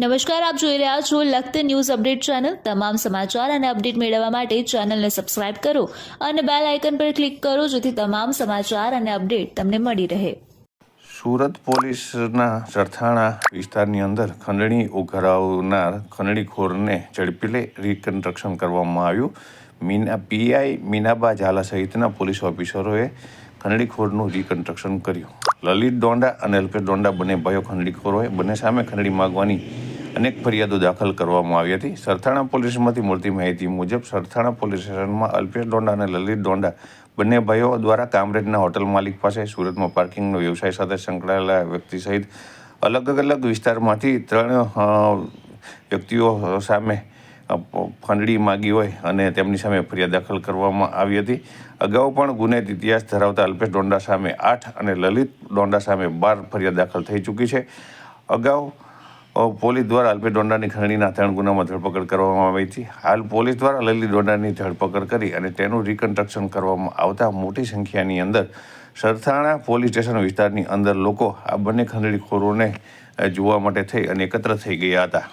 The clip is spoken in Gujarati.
નમસ્કાર, આપ જોઈ રહ્યા છો લખત ન્યૂઝ અપડેટ ચેનલ. તમામ સમાચાર અને અપડેટ મેળવવા માટે ચેનલને સબસ્ક્રાઇબ કરો અને બેલ આઇકન પર ક્લિક કરો જેથી તમામ સમાચાર અને અપડેટ તમને મળી રહે. સુરત પોલીસના સરથાણા વિસ્તારની અંદર ખંડણી ઉઘરાવનાર ખંડણીખોરને ઝડપી લઈ રિકન્સ્ટ્રક્શન કરવામાં આવ્યું. મીના, પીઆઈ મીનાબા ઝાલા સહિતના પોલીસ ઓફિસરોએ ખંડણીખોરનું રિકન્સ્ટ્રક્શન કર્યું. લલિત ડોંડા અને અલ્પેશ ડોંડા બંને ભાઈઓ ખંડણીખોરોએ બંને સામે ખંડણી માગવાની અનેક ફરિયાદો દાખલ કરવામાં આવી હતી. સરથાણા પોલીસમાંથી મળતી માહિતી મુજબ, સરથાણા પોલીસ સ્ટેશનમાં અલ્પેશ ડોંડા અને લલિત ડોંડા બંને ભાઈઓ દ્વારા કામરેજના હોટલ માલિક પાસે સુરતમાં પાર્કિંગનો વ્યવસાય સાથે સંકળાયેલા વ્યક્તિ સહિત અલગ અલગ વિસ્તારમાંથી ત્રણ વ્યક્તિઓ સામે ફંડડી માગી હોય અને તેમની સામે ફરિયાદ દાખલ કરવામાં આવી હતી. અગાઉ પણ ગુનેત ઇતિહાસ ધરાવતા અલ્પેશ ડોંડા સામે આઠ અને લલિત ડોંડા સામે બાર ફરિયાદ દાખલ થઈ ચૂકી છે. અગાઉ પોલીસ દ્વારા અલ્પેશ ડોંડાની ખરણીના ત્રણ ગુનામાં ધરપકડ કરવામાં આવી હતી. હાલ પોલીસ દ્વારા લલિત ડોંડાની ધરપકડ કરી અને તેનું રિકન્સ્ટ્રક્શન કરવામાં આવતા મોટી સંખ્યાની અંદર સરથાણા પોલીસ સ્ટેશન વિસ્તારની અંદર લોકો આ બંને ખંડણીખોરોને જોવા માટે થઈ અને એકત્ર થઈ ગયા હતા.